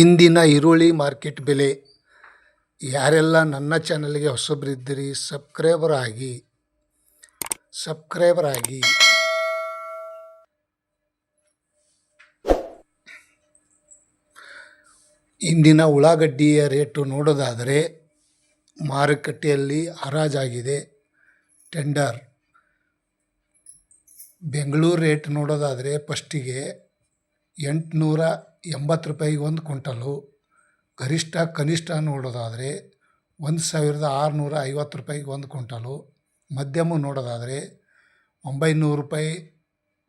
ಇಂದಿನ ಈರುಳ್ಳಿ ಮಾರ್ಕೆಟ್ ಬೆಲೆ. ಯಾರೆಲ್ಲ ನನ್ನ ಚಾನಲ್ಗೆ ಹೊಸಬ್ರಿದ್ದೀರಿ, ಸಬ್ಸ್ಕ್ರೈಬರ್ ಆಗಿ ಸಬ್ಸ್ಕ್ರೈಬರ್ ಆಗಿ. ಇಂದಿನ ಉಳ್ಳಾಗಡ್ಡಿಯ ರೇಟು ನೋಡೋದಾದರೆ ಮಾರುಕಟ್ಟೆಯಲ್ಲಿ ಹರಾಜಾಗಿದೆ. ಟೆಂಡರ್. ಬೆಂಗಳೂರು ರೇಟ್ ನೋಡೋದಾದರೆ ಫಸ್ಟಿಗೆ ಎಂಟುನೂರ ಎಂಬತ್ತು ರೂಪಾಯಿಗೆ ಒಂದು ಕ್ವಿಂಟಲು ಗರಿಷ್ಠ ಕನಿಷ್ಠ ನೋಡೋದಾದರೆ ಒಂದು ಸಾವಿರದ ಆರುನೂರ ಐವತ್ತು ರೂಪಾಯಿಗೆ ಒಂದು ಕ್ವಿಂಟಲು ಮಧ್ಯಮ ನೋಡೋದಾದರೆ ಒಂಬೈನೂರು ರೂಪಾಯಿ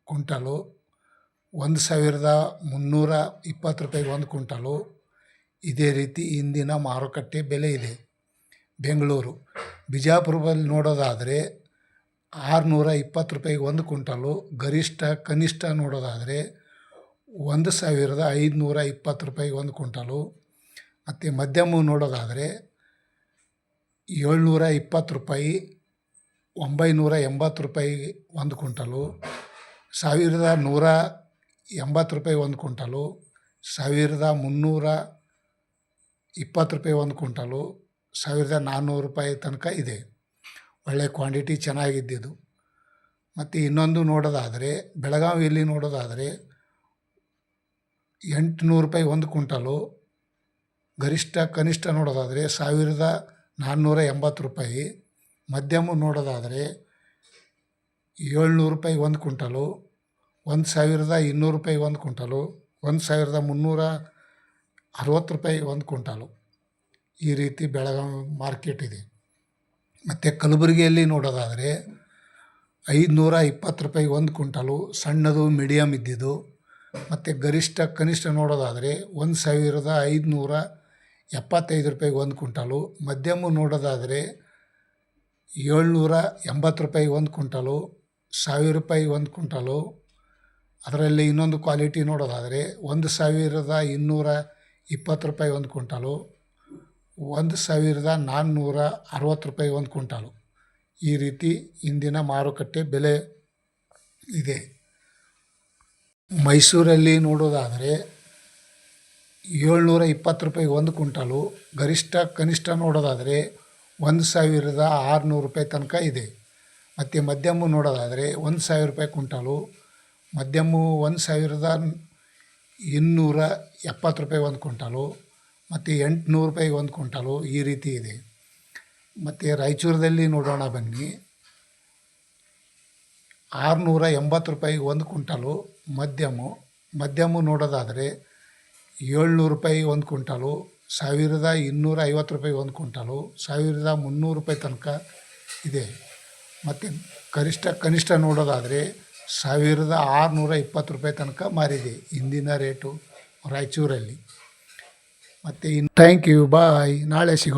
ಕ್ವಿಂಟಲು ಒಂದು ಸಾವಿರದ ಮುನ್ನೂರ ಇಪ್ಪತ್ತು ರೂಪಾಯಿಗೆ ಒಂದು ಕ್ವಿಂಟಲು ಇದೇ ರೀತಿ ಇಂದಿನ ಮಾರುಕಟ್ಟೆ ಬೆಲೆ ಇದೆ. ಬೆಂಗಳೂರು, ಬಿಜಾಪುರದಲ್ಲಿ ನೋಡೋದಾದರೆ ಆರುನೂರ ಇಪ್ಪತ್ತು ರೂಪಾಯಿಗೆ ಒಂದು ಕ್ವಿಂಟಲು ಗರಿಷ್ಠ ಕನಿಷ್ಠ ನೋಡೋದಾದರೆ ಒಂದು ಸಾವಿರದ ಐದುನೂರ ಇಪ್ಪತ್ತು ರೂಪಾಯಿಗೆ ಒಂದು ಕ್ವಿಂಟಲು, ಮತ್ತು ಮಧ್ಯಮ ನೋಡೋದಾದರೆ ಏಳ್ನೂರ ಇಪ್ಪತ್ತು ರೂಪಾಯಿ, ಒಂಬೈನೂರ ಎಂಬತ್ತು ರೂಪಾಯಿ ಒಂದು ಕ್ವಿಂಟಲು, ಸಾವಿರದ ನೂರ ಎಂಬತ್ತು ರೂಪಾಯಿ ಒಂದು ಕ್ವಿಂಟಲು, ಸಾವಿರದ ಮುನ್ನೂರ ಇಪ್ಪತ್ತು ರೂಪಾಯಿ ಒಂದು ಕ್ವಿಂಟಲು, ಸಾವಿರದ ನಾನ್ನೂರು ರೂಪಾಯಿ ತನಕ ಇದೆ. ಒಳ್ಳೆಯ ಕ್ವಾಂಟಿಟಿ ಚೆನ್ನಾಗಿದ್ದಿದ್ದು. ಮತ್ತು ಇನ್ನೊಂದು ನೋಡೋದಾದರೆ, ಬೆಳಗಾವಿಯಲ್ಲಿ ನೋಡೋದಾದರೆ ಎಂಟುನೂರು ರೂಪಾಯಿ ಒಂದು ಕ್ವಿಂಟಲು, ಗರಿಷ್ಠ ಕನಿಷ್ಠ ನೋಡೋದಾದರೆ ಸಾವಿರದ ನಾನ್ನೂರ ಎಂಬತ್ತು ರೂಪಾಯಿ, ಮಧ್ಯಮ ನೋಡೋದಾದರೆ ಏಳ್ನೂರು ರೂಪಾಯಿ ಒಂದು ಕ್ವಿಂಟಲು, ಒಂದು ಸಾವಿರದ ಇನ್ನೂರು ರೂಪಾಯಿ ಒಂದು ಕ್ವಿಂಟಲು, ಒಂದು ಸಾವಿರದ ಮುನ್ನೂರ ಅರವತ್ತು ರೂಪಾಯಿ ಒಂದು ಕ್ವಿಂಟಲು ಈ ರೀತಿ ಬೆಳಗಾವಿ ಮಾರ್ಕೆಟ್ ಇದೆ. ಮತ್ತು ಕಲಬುರಗಿಯಲ್ಲಿ ನೋಡೋದಾದರೆ ಐದುನೂರ ಇಪ್ಪತ್ತು ರೂಪಾಯಿ ಒಂದು ಕ್ವಿಂಟಲು, ಸಣ್ಣದು ಮೀಡಿಯಮ್ ಇದ್ದಿದ್ದು ಮತ್ತು ಗರಿಷ್ಠ ಕನಿಷ್ಠ ನೋಡೋದಾದರೆ ಒಂದು ಸಾವಿರದ ಐದುನೂರ ಎಪ್ಪತ್ತೈದು ರೂಪಾಯಿಗೆ ಒಂದು ಕ್ವಿಂಟಲು, ಮಧ್ಯಮ ನೋಡೋದಾದರೆ ಏಳ್ನೂರ ಎಂಬತ್ತು ರೂಪಾಯಿಗೆ ಒಂದು ಕ್ವಿಂಟಲು, ಸಾವಿರ ರೂಪಾಯಿ ಒಂದು ಕ್ವಿಂಟಲು. ಅದರಲ್ಲಿ ಇನ್ನೊಂದು ಕ್ವಾಲಿಟಿ ನೋಡೋದಾದರೆ ಒಂದು ಸಾವಿರದ ಇನ್ನೂರ ಇಪ್ಪತ್ತು ರೂಪಾಯಿ ಒಂದು ಕ್ವಿಂಟಲು, ಒಂದು ಸಾವಿರದ ನಾನ್ನೂರ ಅರವತ್ತು ರೂಪಾಯಿ ಒಂದು ಕುಂಟಲು ಈ ರೀತಿ ಇಂದಿನ ಮಾರುಕಟ್ಟೆ ಬೆಲೆ ಇದೆ. ಮೈಸೂರಲ್ಲಿ ನೋಡೋದಾದರೆ ಏಳ್ನೂರ ಇಪ್ಪತ್ತು ರೂಪಾಯಿ ಒಂದು ಕ್ವಿಂಟಲು, ಗರಿಷ್ಠ ಕನಿಷ್ಠ ನೋಡೋದಾದರೆ ಒಂದು ಸಾವಿರದ ಆರುನೂರು ರೂಪಾಯಿ ತನಕ ಇದೆ. ಮತ್ತು ಮಧ್ಯಮ ನೋಡೋದಾದರೆ ಒಂದು ಸಾವಿರ ರೂಪಾಯಿ ಕ್ವಿಂಟಲು ಮಧ್ಯಮ ಒಂದು ಸಾವಿರದ ಇನ್ನೂರ ಎಪ್ಪತ್ತು ರೂಪಾಯಿ ಒಂದು ಕ್ವಿಂಟಲು, ಮತ್ತು ಎಂಟುನೂರು ರೂಪಾಯಿ ಒಂದು ಕ್ವಿಂಟಲು ಈ ರೀತಿ ಇದೆ. ಮತ್ತು ರಾಯಚೂರದಲ್ಲಿ ನೋಡೋಣ ಬನ್ನಿ. ಆರುನೂರ ಎಂಬತ್ತು ರೂಪಾಯಿಗೆ ಒಂದು ಕುಂಟಲು ಮಧ್ಯಮ ಮಧ್ಯಮ ನೋಡೋದಾದರೆ ಏಳ್ನೂರು ರೂಪಾಯಿ ಒಂದು ಕುಂಟಲು ಸಾವಿರದ ಇನ್ನೂರ ಐವತ್ತು ರೂಪಾಯಿ ಒಂದು ಕುಂಟಲು ಸಾವಿರದ ಮುನ್ನೂರು ರೂಪಾಯಿ ತನಕ ಇದೆ. ಮತ್ತು ಗರಿಷ್ಠ ಕನಿಷ್ಠ ನೋಡೋದಾದರೆ ಸಾವಿರದ ಆರುನೂರ ಇಪ್ಪತ್ತು ರೂಪಾಯಿ ತನಕ ಮಾರಿದೆ ಇಂದಿನ ರೇಟು ರಾಯಚೂರಲ್ಲಿ. ಮತ್ತು ಇನ್ನು ಥ್ಯಾಂಕ್ ಯು ಬಾಯ್ ನಾಳೆ ಸಿಗೋಣ.